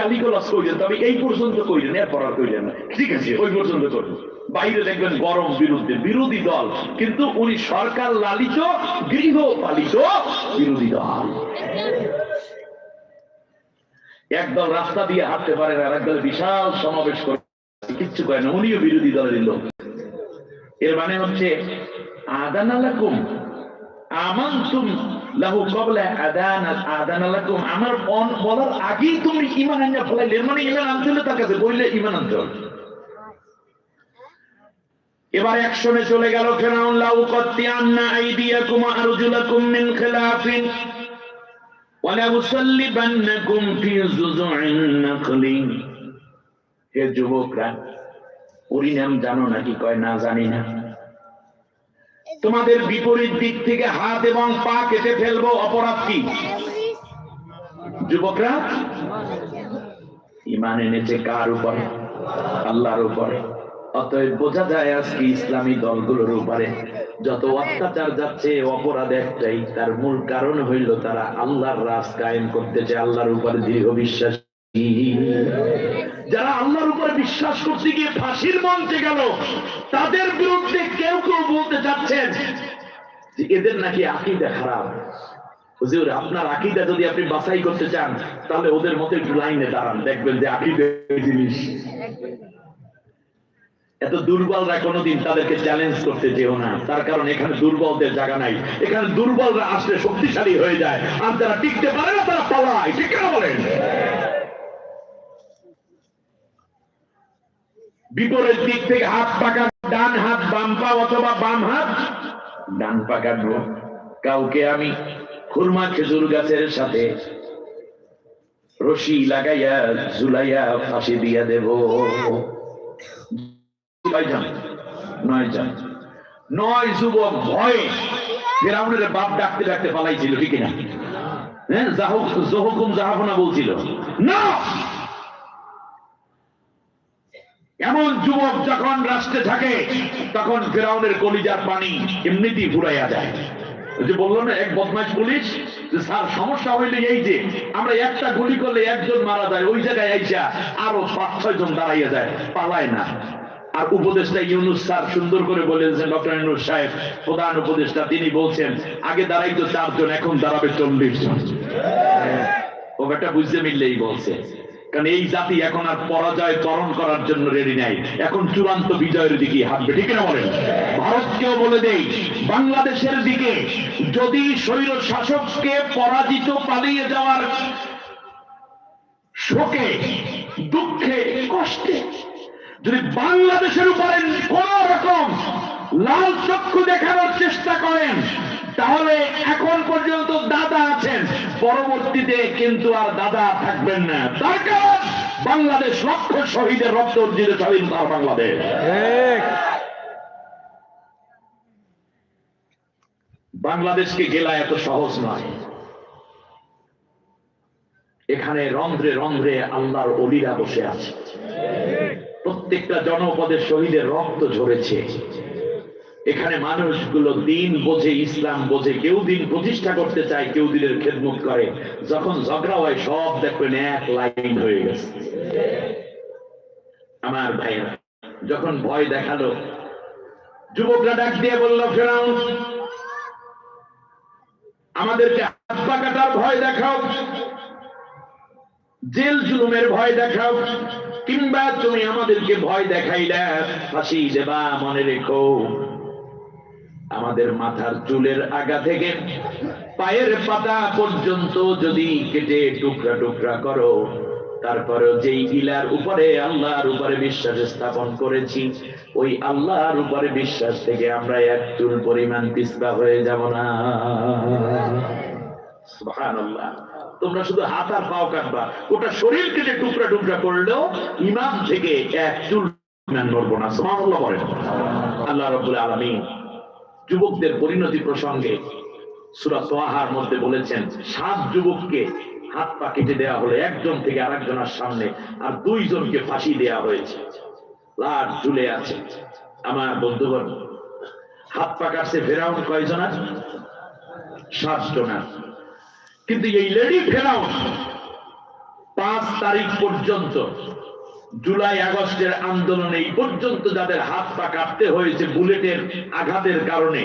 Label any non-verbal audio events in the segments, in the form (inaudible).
গালিগালাজ কইলেন তবে এই পর্যন্ত কইলেন এরপর আর কইলেন না। ঠিক আছে, ওই পর্যন্ত করুন বাইরে দেখবেন গরম বিরুদ্ধে বিরোধী দল, কিন্তু উনি সরকার লালিত গৃহপালিত বিরোধী দল। একদল রাস্তা দিয়ে হাঁটতে পারে আর একদল বিশাল সমাবেশ করে, কিচ্ছু করে না, উনিও বিরোধী দলের লোক। এর মানে হচ্ছে আদান আলাকুম আমানতুম লাহু আদান আদান আলাকুম আমার অন- বলার তুমি এর মানে তার কাছে আনতে হবে। এবার একশনে চলে গেল ফেরাউন লাউ কত্তিয়ান্না আইদিয়াকুম আরজুলাকুম মিন খিলাফিন। ওয়ালা উসাল্লিবান্নাকুম ফি জুজুইন হে যুবকরা পরিণাম জানো নাকি? কয়, না জানি না। তোমাদের বিপরীত দিক থেকে হাত এবং পা কেটে ফেলব, অপরাধ কি? যুবকরা, ইমান এনেছে কার উপরে? আল্লাহর উপরে। অতএব বোঝা যায় আজকে ইসলামী দলগুলোর উপরে যত অত্যাচার যাচ্ছে, অপরাধ একটাই, তার মূল কারণ হইল তারা আল্লাহর রাজ কায়েম করতেছে আল্লাহর উপরে দৃঢ় বিশ্বাস। যারা আল্লাহর বিশ্বাস করতে গিয়ে ফাঁসির মঞ্চে গেল। তাদের বিরুদ্ধে কেউ কেউ বলতে চাচ্ছেন যে এদের নাকি আকিদা খারাপ। আপনার আকিদা যদি আপনি বাছাই করতে চান, তাহলে ওদের মতো একটু লাইনে দাঁড়ান, দেখবেন যে আকিদা জিনিস। এত দুর্বলরা কোনোদিন তাদেরকে চ্যালেঞ্জ করতে যেও না। তার কারণ এখানে দুর্বলদের জায়গা নাই। এখানে দুর্বলরা আসলে শক্তিশালী হয়ে যায়। আর যারা টিকতে পারে না, তারা পালায়। ঠিক বলেন? বিপরীত দিক থেকে হাত পাকা ডান হাত, বাম পা অথবা বাম হাত, ডান পা কাটবো কাউকে আমি খুরমা খেজুর গাছের সাথে রশি লাগাইয়া, ঝুলাইয়া ফাঁসি দিয়া দেব। নয় যুবক ভয়ে ফেরাউনের বাপ ডাকতে ডাকতে পালাইছিল, ঠিক না হ্যাঁ বলছিল। না! এমন যুবক যখন রাষ্ট্রে থাকে, তখন ফেরাউনের কলিজার পানি এমনিতেই ফুরাইয়া যায় যে বলল না, এক বদমাইশ পুলিশ, যে, স্যার, সমস্যা হইলে এই যে, আমরা একটা গুলি করলে একজন মারা যায়, ওই জায়গায় আইসা আরও পাঁচ, ছয় জন দাঁড়াইয়া যায়, পালায় না। আর উপদেষ্টা ইউনুস স্যার সুন্দর করে বলেছেন ডক্টর ইউনুস সাহেব, প্রধান উপদেষ্টা, তিনি বলছেন, আগে দাঁড়াইতো চারজন, এখন দাঁড়াবে চল্লিশ জন। ও বেটা বুঝতে মিললেই বলছে। কারণ এই জাতি এখন আর পরাজয় তরণ করার জন্য রেডি নাই। এখন চূড়ান্ত বিজয়ের দিকে হাঁটবে, ঠিক না বলেন? ভারতকেও বলে দেই, বাংলাদেশের দিকে যদি স্বৈর শাসককে পরাজিত পালিয়ে যাওয়ার শোকে, দুঃখে, কষ্টে যদি বাংলাদেশের উপরে কোন রকম লাল চক্ষু দেখানোর চেষ্টা করেন। তাহলে এখন পর্যন্ত দাদা আছেন। পরবর্তীতে কিন্তু আর দাদা থাকবেন না। তার কারণ বাংলাদেশ লক্ষ শহীদের রক্ত অর্জিত স্বাধীনতার বাংলাদেশ। বাংলাদেশকে গেলা এত সহজ নয়। এখানে রন্ধ্রে রন্ধ্রে আল্লাহর অলিরা বসে আছে। প্রত্যেকটা জনপদের শহীদের রক্ত ঝরেছে। এখানে মানুষগুলো দিন বোঝে, ইসলাম বোঝে। কেউ দিন প্রতিষ্ঠা করতে চায়, কেউ দিনের খেদমত করে। যখন ঝগড়া হয়, সব দেখবেন এক লাইন হয়ে গেছে। আমার ভাইয়েরা, যখন ভয় দেখাল, যুবকরা ডাক দিয়ে বলল, ফেরাউন, আমাদেরকে হাত পা কাটার ভয় দেখাও, জেল জুলুমের ভয় দেখাও, কিংবা তুমি আমাদেরকে ভয় দেখাইলা, ফাঁসি দেবা, মনে রেখো। আমাদের মাথার চুলের আগা থেকে পায়ের পাতা পর্যন্ত যদি কেটে টুকরা টুকরা করো তারপরে যেই ইলার উপরে আল্লাহর উপরে বিশ্বাস স্থাপন করেছি, ওই আল্লাহর উপরে বিশ্বাস থেকে আমরা এক চুল পরিমাণ পিস্তা হয়ে যাব না। তোমরা শুধু হাত আর পাও কাটবা। ওটা শরীর কেটে টুকরা টুকরা করলেও ইমাম থেকে এক চুল পরিমাণ নড়বো না। সুবহানাল্লাহ বলেন। আল্লাহ রাব্বুল আলামিন যুবকদের পরিণতি প্রসঙ্গে সূরা তোহার মধ্যে বলেছেন, সাত যুবককে হাত পা কেটে দেওয়া হলো, একজন থেকে আরেকজনের সামনে, আর দুইজনকে ফাঁসি দেওয়া হয়েছে। লাট ঝুলে আছে। আমার বন্ধুগণ, হাত পা কাটছে ফেরাউন কয়জনার সাত জনার কিন্তু এই লেডি ফেরাউন পাঁচ তারিখ পর্যন্ত জুলাই আগস্টের আন্দোলনে এই পর্যন্ত যাদের হাত পা কাটতে হয়েছে বুলেটের আঘাতের কারণে,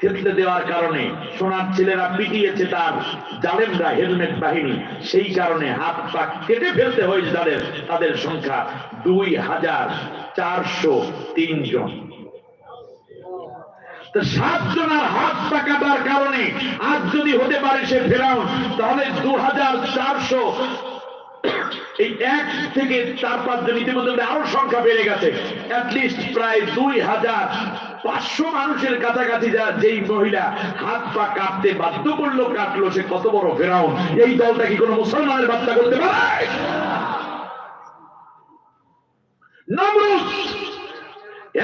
থেতলে দেওয়ার কারণে, সোনার ছেলেরা পিটিয়েছে তার জালেমরা হেলমেট বাহিনী, সেই কারণে হাত পা কেটে ফেলতে হয়েছে তাদের তাদের সংখ্যা দুই হাজার চারশো তিন জন। তো সাত জনের হাত পা কাটার কারণে আজ যদি হতে পারে সে ফেরাউন, তাহলে দু হাজার চারশো এই এক থেকে চার, পাঁচ জন ইতিমধ্যে আরও সংখ্যা বেড়ে গেছে। প্রায় দুই হাজার পাঁচশো মানুষের কাছাকাছি যা যেই মহিলা হাত পা কাটতে বাধ্য করল, কাটলো, সে কত বড় ফেরাউন। এই দলটা কি কোনো মুসলমানের বাচ্চা করতে পারে?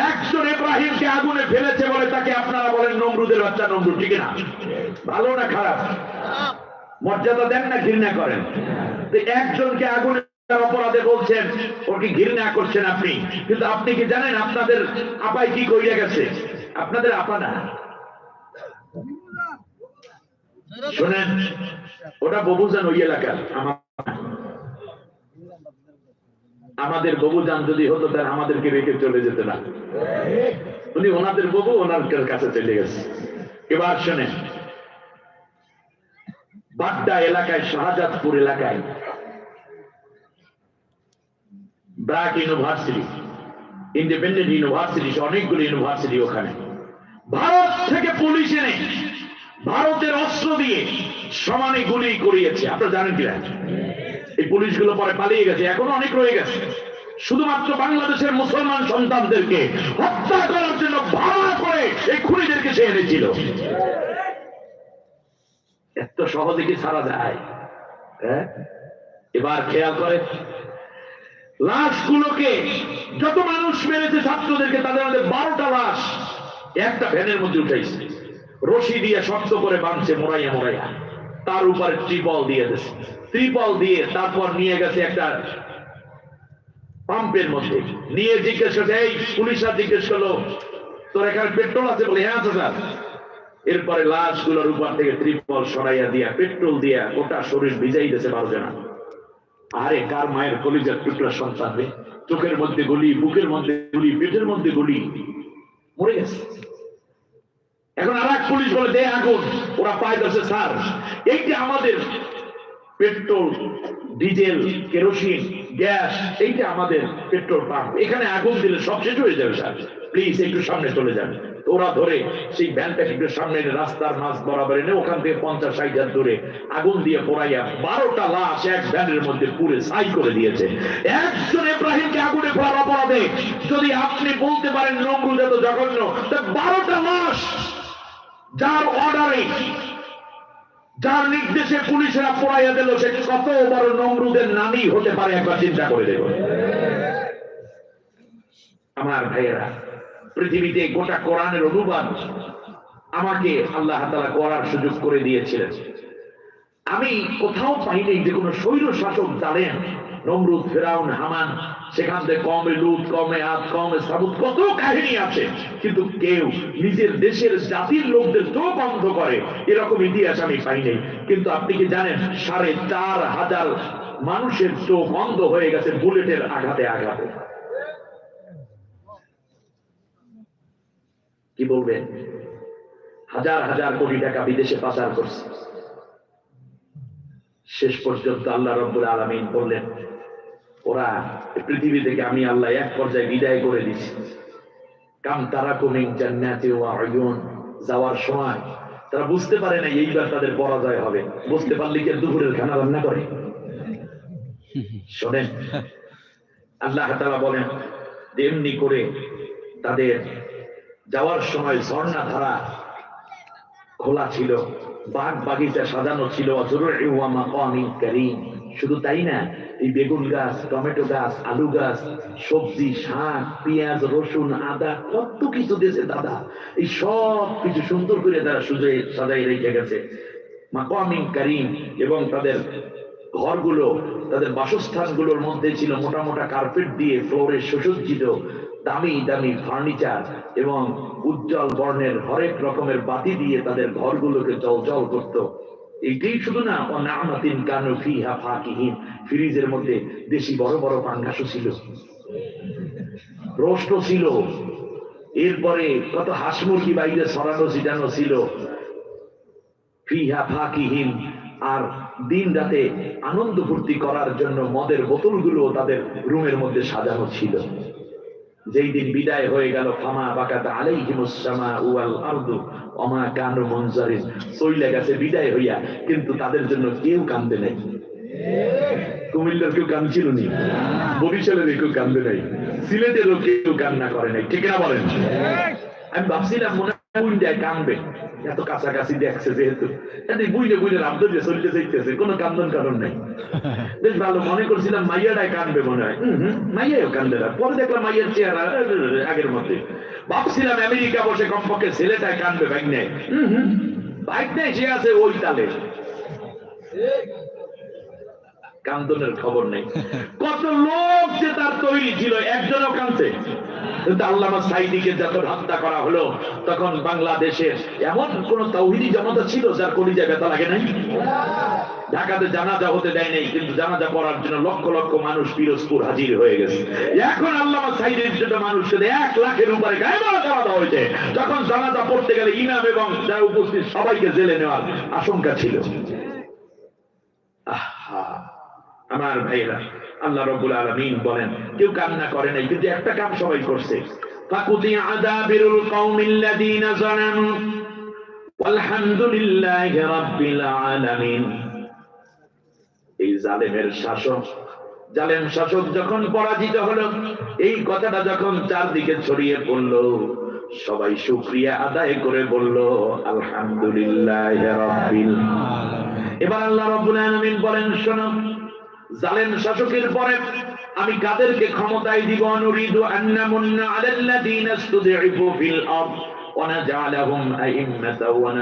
একজন ইব্রাহিমকে আগুনে ফেলেছে বলে তাকে আপনারা বলেন নমরুদের বাচ্চা নমরুদ, ঠিক না? ভালো না খারাপ? মর্যাদা দেন না, ঘৃণা করেন। একজনকে আগুনে অপরাধে বলছেন ওকে ঘৃণা করছেন আপনি? কিন্তু আপনি কি জানেন আপনাদের আপাই কি কইয়া গেছে? আপনাদের আপা না। শোনেন, ওটা ববুজান ওই এলাকার আমাদের ববুজান যদি হতো তাহলে আমাদেরকে রেখে চলে যেত না। উনি ওনাদের ববু, ওনার কাছে চলে গেছে। এবার শোনেন বাড্ডা এলাকায়, শাহজাদপুর এলাকায়। ব্র্যাক ইউনিভার্সিটি, ইন্ডিপেন্ডেন্ট ইউনিভার্সিটি, অনেকগুলো ইউনিভার্সিটি ওখানে। ভারত থেকে পুলিশ এনে ভারতের অস্ত্র দিয়ে সমানে গুলি করিয়েছে। আপনারা জানেন কিনা? এই পুলিশগুলো পরে পালিয়ে গেছে, এখনও অনেক রয়ে গেছে। শুধুমাত্র বাংলাদেশের মুসলমান সন্তানদেরকে হত্যা করার জন্য ভাড়া করে এই খুনিদেরকে সে এনেছিল। এত সহজে কি ছাড়া যায়? হ্যাঁ? এবার খেয়াল করে লাশগুলোকে যত মানুষ মেরেছে ছাত্রদেরকে তাদের মধ্যে বারোটা লাশ একটা ভ্যানের মধ্যে উঠাইছে। রশি দিয়ে শক্ত করে বাঁধছে, মোড়াইয়া মোড়াইয়া। তার উপরে ত্রিপল দিয়ে দিয়েছে ত্রিপল দিয়ে তারপর নিয়ে গেছে একটা পাম্পের মধ্যে। নিয়ে জিজ্ঞেস করছে, এই পুলিশরা জিজ্ঞেস করল, তোর এখানে পেট্রোল আছে বলে? হ্যাঁ আছে স্যার। এরপরে লাশগুলোর উপর থেকে ত্রিপল সরাইয়া দিয়া, পেট্রোল দিয়া গোটা শরীর ভিজাই দিয়েছে বারো জনা আরে, কার মায়ের কলিজার টুকরা সন্তান রে? চোখের মধ্যে গলি, বুকের মধ্যে গলি, পেটের মধ্যে গলি। মরে গেছে। এখন আর এক পুলিশ বলে, দে আগুন, ওরা পায় যাচ্ছে স্যার এইটা আমাদের পেট্রোল, ডিজেল, কেরোসিন, গ্যাস, এইটা আমাদের পেট্রোল পাম্প। এখানে আগুন দিলে সব শেষ হয়ে যাবে স্যার। প্লিজ, একটু সামনে চলে যান। ওরা ধরে সেই ভ্যানটাকে একটু সামনে রাস্তার মাঝ বরাবর এনে ওখান থেকে পঞ্চাশ ষাট হাজার দূরে আগুন দিয়ে পোড়াইয়া বারোটা লাশ এক ভ্যানের মধ্যে পুরে সাই করে দিয়েছে। একজন ইব্রাহিমকে আগুনে পোড়ার অপরাধে যদি আপনি বলতে পারেন নমরুদ এত জঘন্য, তা বারোটা লাশ যার অর্ডারে, যার নির্দেশে পুলিশেরা পড়াইয়া দিল, সে কত বড় নমরুদের নানি হতে পারে, একবার চিন্তা করে দেখুন। আমার ভাইয়েরা পৃথিবীতে গোটা কোরআনের অনুবাদ আমাকে আল্লাহ তালা করার সুযোগ করে দিয়েছিলেন। আমি কোথাও পাইনি যে কোনো স্বৈর শাসক জানেন নমরুদ, ফেরাউন, হামান, সেখান থেকে কমে লুট কমে আত কমে সাবুত, কত কাহিনী আছে, কিন্তু কেউ নিজের দেশের জাতির লোকদের চোখ বন্ধ করে, এরকম ইতিহাস আমি পাইনি কিন্তু আপনি কি জানেন, সাড়ে চার হাজার মানুষের চোখ বন্ধ হয়ে গেছে বুলেটের আঘাতে আঘাতে। কি বলবেন হাজার হাজার কোটি টাকা বিদেশে পাচার করছে। শেষ পর্যন্ত আল্লাহ রব্বুল আলমিন বললেন, ওরা পৃথিবী থেকে আমি আল্লাহ এক পর্যায়ে বিদায় করে দিছি। কাম তারা আয়ুন যাওয়ার সময় তারা বুঝতে পারে না এইবার তাদের পরাজয় হবে। বুঝতে পারলে কি দুপুরের খানা রান্না করে? শোনেন, আল্লাহ তাআলা বলেন এমনি করে তাদের যাওয়ার সময় ঝর্ণা ধারা খোলা ছিল বাগ বাগিচা সাজানো ছিল শুধু তাই না, এই বেগুন গাছ, টমেটো গাছ, আলু গাছ, সবজি, শাক, পেঁয়াজ, রসুন, আদা, কত কিছু দিয়েছে দাদা। এই সব কিছু সুন্দর করে তারা সুজে সাজাই রেখে গেছে। মাকামিন কারিম এবং তাদের ঘরগুলো, তাদের বাসস্থানগুলোর মধ্যে ছিল মোটা মোটা কার্পেট দিয়ে ফ্লোরে সুসজ্জিত দামি দামি ফার্নিচার এবং উজ্জ্বল বর্ণের হরেক রকমের বাতি দিয়ে তাদের ঘরগুলোকে জল জল করত। এইটাই শুধু না, ও নামাতিন কানু ফিহা ফাকিহিন। ফ্রিজের মধ্যে দেশি বড় বড় পাঙ্গাসও ছিল। রোস্ট ছিল। এরপরে কত হাঁস মুরগি বাইরে ছড়ানো ছিটানো ছিল। ফিহা ফাকিহীন। আর দিন রাতে আনন্দ ফুর্তি করার জন্য মদের বোতলগুলো তাদের রুমের মধ্যে সাজানো ছিল। যেই দিন বিদায় হয়ে গেল, ফামা বাকাতা আলাইহিমুসসামা ওয়াল আরদু, অমা কানু মনজারিন চইলে গেছে বিদায় হইয়া, কিন্তু তাদের জন্য কেউ কান্দে নাই। কুমিল্লার কেউ কাঁদছিল নি? বরিশালের কেউ কান্দে নাই। সিলেটেরও কেউ কান্না করে নাই, ঠিক না বলেন? আমি ভাবছিলাম মনে বুইন্ডায় কানবে। এত কাছাকাছি দেখছে যেহেতু। বুইলে বুইলে রাব্দ দিয়ে চলতে চাইতেছে কোনো কান্দন কারণ নাই। বেশ ভালো, মনে করছিলাম মাইয়াটাই কানবে মনে হয়। মাইয়াও কান্দে না। পরে দেখলাম মাইয়ার চেহারা আগের মধ্যে ভাবছিলাম আমেরিকা বসে কমপক্ষে ছেলেটাই কানবে বাইক নেই বাইক নেই সে আছে ওই তালে। কান্দনের খবর নেই। কত লোক যে তার তৈরি ছিল, একজনও কানছে কিন্তু আল্লামা সাইদিকে হত্যা করা হলো, তখন বাংলাদেশের এমন কোন তৌহিদি জনতা ছিল যার কলিজায় ব্যথা লাগে নাই? ঢাকাতে জানাজা হতে দেয় নাই, কিন্তু জানাজা পড়ার জন্য লক্ষ লক্ষ মানুষ পিরোজপুর হাজির হয়ে গেছে। এখন আল্লামা সাইদের জন্য মানুষকে এক লাখের উপরে গায়ে মারা জানাজা হয়েছে। যখন জানাজা পড়তে গেলে ইমাম এবং যারা উপস্থিত সবাইকে জেলে নেওয়ার আশঙ্কা ছিল। আহা! আমার ভাইরা আল্লাহ রব্বুল আলামিন বলেন, কেউ কান্না করে নাই, কিন্তু একটা কাম সবাই করছে। এই জালেমের শাসক, জালেম শাসক যখন পরাজিত হলো, এই কথাটা যখন চারদিকে ছড়িয়ে পড়ল, সবাই শুকরিয়া আদায় করে বলল, আলহামদুলিল্লাহ এবার আল্লাহ রাব্বুল আলামিন বলেন, শোনো জালেম শাসকের পরে আমি কাদেরকে ক্ষমতায় দিব? অনুরিদ আন্নামুন্না আলাল্লাযীনা ইসতুদঈফু ফিল আরদ। ওয়া নাজআলাহুম আইম্মাতাও ওয়া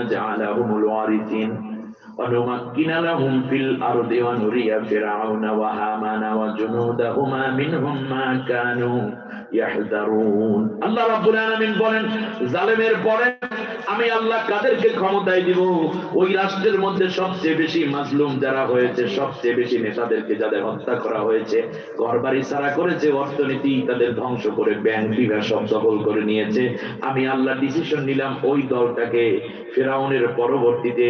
ওয়ারিসিন। ونمكن لهم في الأرض ونري فرعون وهامان وجنودهما منهم ما كانوا يحذرون আল্লাহ রাব্বুল আলামিন বলেন জালেমের পরে আমি আল্লাহ কাদেরকে ক্ষমতায় দিব ওই রাষ্ট্রের মধ্যে সবচেয়ে বেশি মাজলুম যারা হয়েছে সবচেয়ে বেশি নেতাদেরকে যাদের হত্যা করা হয়েছে ঘরবাড়ি ছাড়া করেছে অর্থনীতি তাদের ধ্বংস করে ব্যাংক বিভাগ সব দখল করে নিয়েছে আমি আল্লাহ ডিসিশন নিলাম ওই দলটাকে ফেরাউনের পরবর্তীতে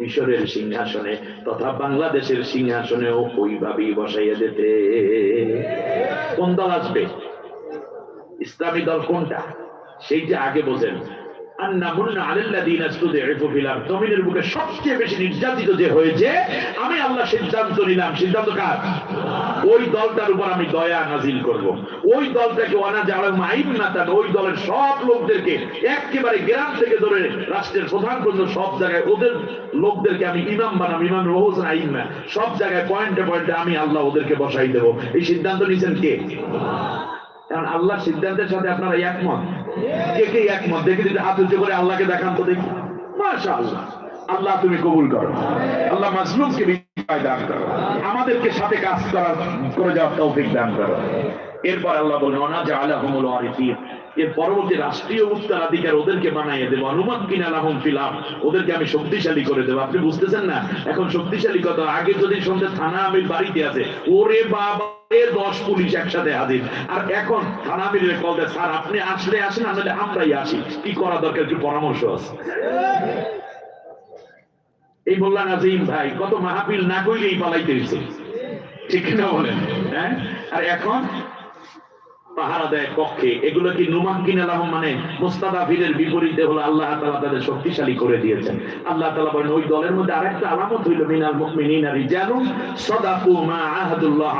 মিশরের সিংহাসনে তথা বাংলাদেশের সিংহাসনেও ওইভাবেই বসাইয়া যেতে কোন দল আসবে? ইসলামী দল কোনটা? সেইটা আগে বোঝেন। জমিনের বুকে সবচেয়ে বেশি আমি আল্লাহ একেবারে গ্রাম থেকে ধরে রাষ্ট্রের প্রধান পর্যন্ত সব জায়গায় ওদের লোকদেরকে আমি ইমাম বানাম, ইমাম আইম্মা, সব জায়গায় পয়েন্টে পয়েন্টে আমি আল্লাহ ওদেরকে বসাই দেবো। এই সিদ্ধান্ত নিয়েছেন কে? কারণ আল্লাহ সিদ্ধান্তের সাথে আপনারা একমত। কে একমত দেখে যদি হাত উঁচু করে আল্লাহকে দেখান তো দেখি। আল্লাহ আল্লাহ তুমি কবুল করো। আল্লাহ মাজলুমকে বিজয় দান করো। আমাদেরকে সাথে কাজ করার করে যাওয়ার তৌফিক দান করো। এরপর আল্লাহ বলেন অনাজা আলাহুমুল ওয়ারিসিন। এর পরবর্তী রাষ্ট্রীয় উত্তরাধিকার ওদেরকে বানাইয়ে দেবো। অনুমান কিনা লাহুম ফিলাম ওদেরকে আমি শক্তিশালী করে দেবো। আপনি বুঝতেছেন না? এখন শক্তিশালী কত আগে যদি সন্ধ্যে থানা আমি বাড়িতে আছে, ওরে বাবা দশ পুলিশ একসাথে হাজির। আর এখন থানা আমিরের কল দেয়, স্যার, আপনি আসলে আসেন আসলে আমরাই আসি। কি করা দরকার? একটু পরামর্শ আছে। এই বললাম আজিম ভাই, কত মাহাবিল না কইলেই পালাইতে হয়েছে ঠিক না বলেন? হ্যাঁ? আর এখন পাহারা দেয় পক্ষে, এগুলো কি নুমাক্কিন আলহম মানে? মুস্তাদাফিরের বিপরীতে হলো আল্লাহ তাআলা তাদের শক্তিশালী করে দিয়েছেন। আল্লাহ তাআলা বলেন, ওই দলের মধ্যে আরেকটা আলামত হইল, মিনাল রিজালুন সাদাকু মা আহাদুল্লাহ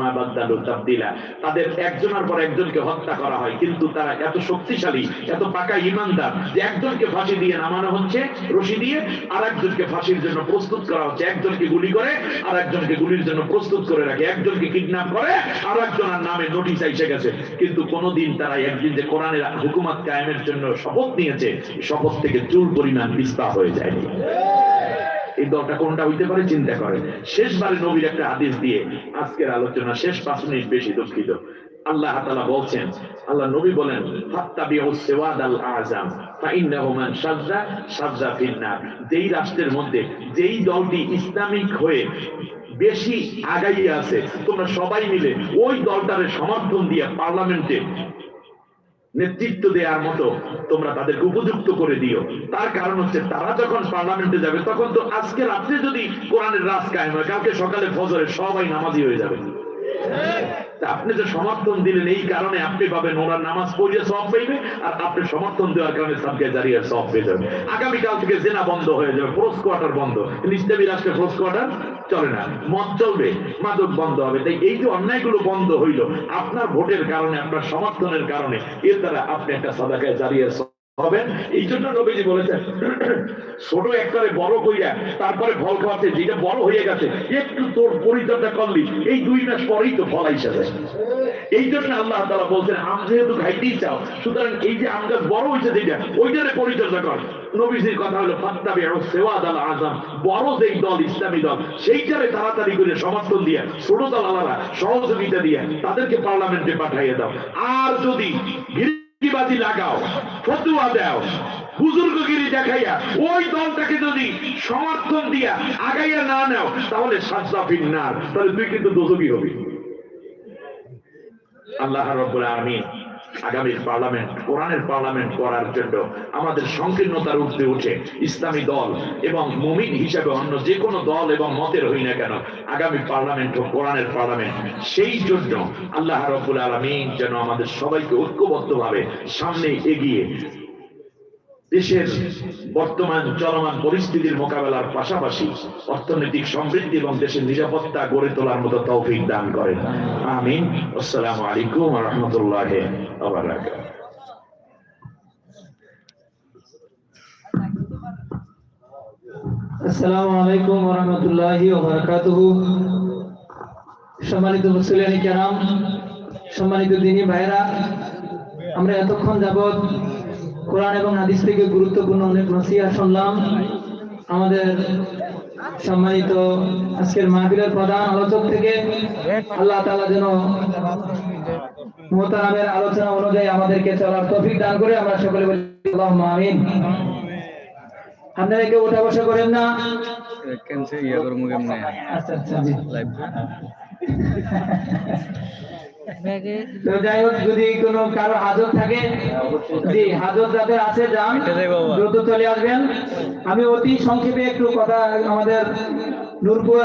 মা বাদালু তাবদিলা। তাদের একজনের পর একজনকে হত্যা করা হয়, কিন্তু তারা এত শক্তিশালী, এত পাকা ইমানদার যে একজনকে ফাঁসি দিয়ে নামানো হচ্ছে, রশি দিয়ে আর একজনকে ফাঁসির জন্য প্রস্তুত করা হচ্ছে। একজনকে গুলি করে আর একজনকে গুলির জন্য প্রস্তুত করে রাখে। একজনকে কিডন্যাপ করে আর একজনের নামে নোটিশ এসে গেছে। কিন্তু কোনোদিন তারা একদিন যে কোরআনের হুকুমত কায়েমের জন্য শপথ নিয়েছে শপথ থেকে চুল পরিমাণ বিস্তা হয়ে যায়নি। এই দলটা কোনটা হইতে পারে চিন্তা করেন। শেষবারে নবীর একটা আদেশ দিয়ে আজকের আলোচনা শেষ পাঁচ মিনিট বেশি দুঃখিত। আল্লাহ তাআলা বলছেন, আল্লাহ নবী বলেন, ফাত্তাবিউ সিওয়াদ আল আযাম, ফাইন্নাহু মান শাযযা শাযযা ফিন্নার যেই রাষ্ট্রের মধ্যে যেই দলটি ইসলামিক হয়ে বেশি আগাইয়ে আছে। তোমরা সবাই মিলে ওই দলটারে সমর্থন দিয়ে পার্লামেন্টে নেতৃত্ব দেওয়ার মতো তোমরা তাদেরকে উপযুক্ত করে দিও। তার কারণ হচ্ছে তারা যখন পার্লামেন্টে যাবে, তখন তো আজকে রাত্রে যদি কোরআনের রাজ কায়েম হয়, কালকে সকালে ফজরে সবাই নামাজি হয়ে যাবে। আপনি যে সমর্থন দিলেন, এই কারণে আপনি পাবেন ওনার নামাজ পড়িয়ে সব পাইবে আর আপনি সমর্থন দেওয়ার কারণে সবকে দাঁড়িয়ে সব পেয়ে যাবে আগামীকাল থেকে জেনা বন্ধ হয়ে যাবে, ফোর্স কোয়ার্টার বন্ধ। ইসলামী রাষ্ট্রে ফোর্স কোয়ার্টার চলে না, মদ চলবে, মাদক বন্ধ হবে। তাই এই যে অন্যায়গুলো বন্ধ হইল, আপনার ভোটের কারণে, আপনার সমর্থনের কারণে, এর দ্বারা আপনি একটা সাদাকায় দাঁড়িয়ে হবেন এই জন্য নবীজি বলেছেন, ছোট একবারে বড় কইয়া তারপরে ফল খাওয়াতে যেটা বড় হয়ে গেছে, একটু তোর পরিচর্যা করলি, এই দুই মাস পরেই তো ফল আইসা যায়। এই জন্য আল্লাহ তারা বলছেন, আম যেহেতু খাইতেই চাও, সুতরাং এই যে আম গাছ বড় হয়েছে যেটা, ওইটারে পরিচর্যা কর। নবীজির কথা হলো, ফাত্তাবি সেওয়াদ আল আজম বড় যেই দল, ইসলামী দল, সেইটারে তাড়াতাড়ি করে সমর্থন দিয়ে, ছোট দল আলাদা, সহযোগিতা দিয়ে, তাদেরকে পার্লামেন্টে পাঠাইয়ে দাও। আর যদি গিরিবাজি লাগাও, ফতুয়া দাও, বুজুর্গগিরি দেখাইয়া, ওই দলটাকে যদি সমর্থন দিয়া আগাইয়া না নাও, তাহলে সাজা ফিন্নার, তাহলে তুই কিন্তু দোষী হবি। আল্লাহ রব্বুল আলামিন আগামীর পার্লামেন্ট, কোরআনের পার্লামেন্ট করার জন্য আমাদের সংকীর্ণতার ঊর্ধ্বে উঠে ইসলামী দল এবং মুমিন হিসাবে অন্য যে কোনো দল এবং মতের হই না কেন, আগামী পার্লামেন্ট ও কোরআনের পার্লামেন্ট, সেই জন্য আল্লাহ রবুল আলমিন যেন আমাদের সবাইকে ঐক্যবদ্ধভাবে সামনে এগিয়ে দেশের বর্তমান চলমান পরিস্থিতির মোকাবেলার পাশাপাশি অর্থনৈতিক সমৃদ্ধি এবং দেশের নিরাপত্তা গড়ে তোলার মতো তৌফিক দান করেন। আমিন। আসসালামু আলাইকুম রহমতুল্লাহ আসসালামু আলাইকুম রাহমাতুল্লাহি সম্মানিত মুসলিয়ানি কেরাম সম্মানিত দিনী ভাইরা আমরা এতক্ষণ যাবৎ কোরআন এবং হাদিস থেকে গুরুত্বপূর্ণ অনেক নসিহত শুনলাম। আমাদের সম্মানিত আজকের মাহফিলের প্রধান আলোচক থেকে আল্লাহ তাআলা যেন মোহতারামের আলোচনা অনুযায়ী আমাদেরকে চলার তৌফিক দান করে আমরা সকলে বলি আল্লাহুম্মা আমিন। আপনারা কেউ ওঠা বসা করেন না? কেমছে ইয়া করব কেমনে আচ্ছা আচ্ছা জি। লাইভ (laughs) তো যাই হোক যদি কোনো কারও হাজত থাকে জি হাজত যাদের আছে যান। দ্রুত চলে আসবেন আমি অতি সংক্ষেপে একটু কথা আমাদের নূরপুর